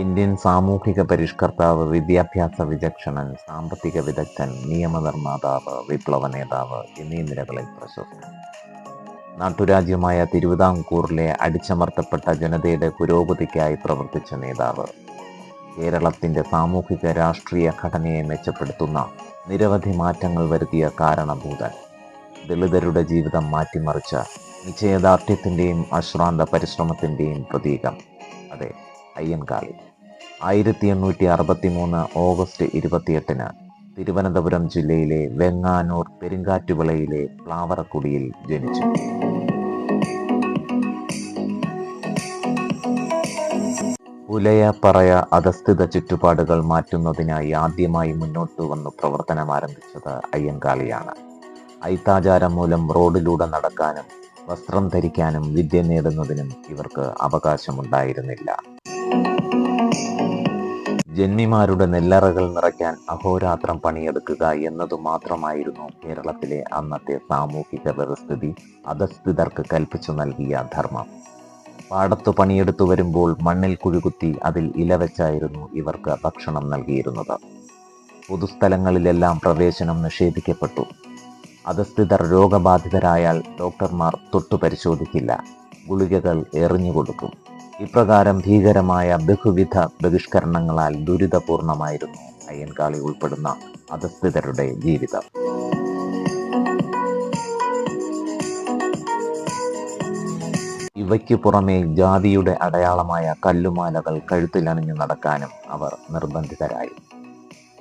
Indian സാമൂഹിക പരിഷ്കർത്താവ് വിദ്യാഭ്യാസ വിചക്ഷണൻ സാമ്പത്തിക വിദഗ്ധൻ നിയമനിർമ്മാതാവ് വിപ്ലവ നേതാവ് എന്നീ നിലകളിൽ പ്രശസ്തൻ. നാട്ടുരാജ്യമായ തിരുവിതാംകൂറിലെ അടിച്ചമർത്തപ്പെട്ട ജനതയുടെ പുരോഗതിക്കായി പ്രവർത്തിച്ച നേതാവ്. കേരളത്തിന്റെ സാമൂഹിക രാഷ്ട്രീയ ഘടനയെ മെച്ചപ്പെടുത്തുന്ന നിരവധി മാറ്റങ്ങൾ വരുത്തിയ കാരണഭൂതൻ. ദളിതരുടെ ജീവിതം മാറ്റിമറിച്ച നിശ്ചയദാർഢ്യത്തിന്റെയും അശ്രാന്ത പരിശ്രമത്തിന്റെയും പ്രതീകം. അതെ അയ്യൻകാളി ആയിരത്തി എണ്ണൂറ്റി അറുപത്തി മൂന്ന് ഓഗസ്റ്റ് ഇരുപത്തിയെട്ടിന് തിരുവനന്തപുരം ജില്ലയിലെ വെങ്ങാനൂർ പെരുങ്കാറ്റുവിളയിലെ പ്ലാവറക്കുടിയിൽ ജനിച്ചു. പുലയ പറയ അധസ്ഥിത ചുറ്റുപാടുകൾ മാറ്റുന്നതിനായി ആദ്യമായി മുന്നോട്ട് വന്ന് പ്രവർത്തനം ആരംഭിച്ചത് അയ്യൻകാളിയാണ് ഐത്താചാരം മൂലം റോഡിലൂടെ നടക്കാനും വസ്ത്രം ധരിക്കാനും വിദ്യ നേടുന്നതിനും ഇവർക്ക് അവകാശമുണ്ടായിരുന്നില്ല. ജന്മിമാരുടെ നെല്ലറകൾ നിറയ്ക്കാൻ അഹോരാത്രം പണിയെടുക്കുക എന്നതു മാത്രമായിരുന്നു കേരളത്തിലെ അന്നത്തെ സാമൂഹിക വ്യവസ്ഥിതി. അധസ്ഥിതർക്ക് കൽപ്പിച്ചു നൽകിയ ധർമ്മം. പാടത്തു പണിയെടുത്തു വരുമ്പോൾ മണ്ണിൽ കുഴികുത്തി അതിൽ ഇലവെച്ചായിരുന്നു ഇവർക്ക് ഭക്ഷണം നൽകിയിരുന്നത്. പൊതുസ്ഥലങ്ങളിലെല്ലാം പ്രവേശനം നിഷേധിക്കപ്പെട്ടു. അധസ്ഥിതർ രോഗബാധിതരായാൽ ഡോക്ടർമാർ തൊട്ടു പരിശോധിക്കില്ല. ഗുളികകൾ എറിഞ്ഞു കൊടുക്കും ഇപ്രകാരം ഭീകരമായ ബഹുവിധ ബഹിഷ്കരണങ്ങളാൽ ദുരിതപൂർണമായിരുന്നു അയ്യൻകാളി ഉൾപ്പെടുന്ന അധസ്ഥിതരുടെ ജീവിതം. ഇവയ്ക്കു പുറമെ ജാതിയുടെ അടയാളമായ കല്ലുമാലകൾ കഴുത്തിലണിഞ്ഞു നടക്കാനും അവർ നിർബന്ധിതരായി.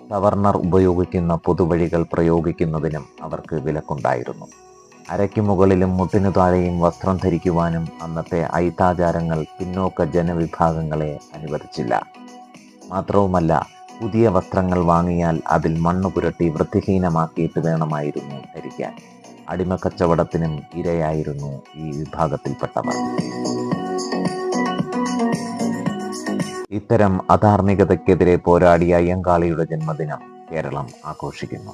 സവർണർ ഉപയോഗിക്കുന്ന പൊതുവഴികൾ പ്രയോഗിക്കുന്നതിനും അവർക്ക് വിലക്കുണ്ടായിരുന്നു. അരയ്ക്കു മുകളിലും മുട്ടിനു താഴെയും വസ്ത്രം ധരിക്കുവാനും അന്നത്തെ ഐത്താചാരങ്ങൾ പിന്നോക്ക ജനവിഭാഗങ്ങളെ അനുവദിച്ചില്ല. മാത്രവുമല്ല പുതിയ വസ്ത്രങ്ങൾ വാങ്ങിയാൽ അതിൽ മണ്ണ് പുരട്ടി വൃത്തിഹീനമാക്കിയിട്ട് വേണമായിരുന്നു ധരിക്കാൻ. അടിമക്കച്ചവടത്തിനും ഇരയായിരുന്നു ഈ വിഭാഗത്തിൽപ്പെട്ടവർ. ഇത്തരം അധാർമികതയ്ക്കെതിരെ പോരാടിയ അയ്യങ്കാളിയുടെ ജന്മദിനം കേരളം ആഘോഷിക്കുന്നു.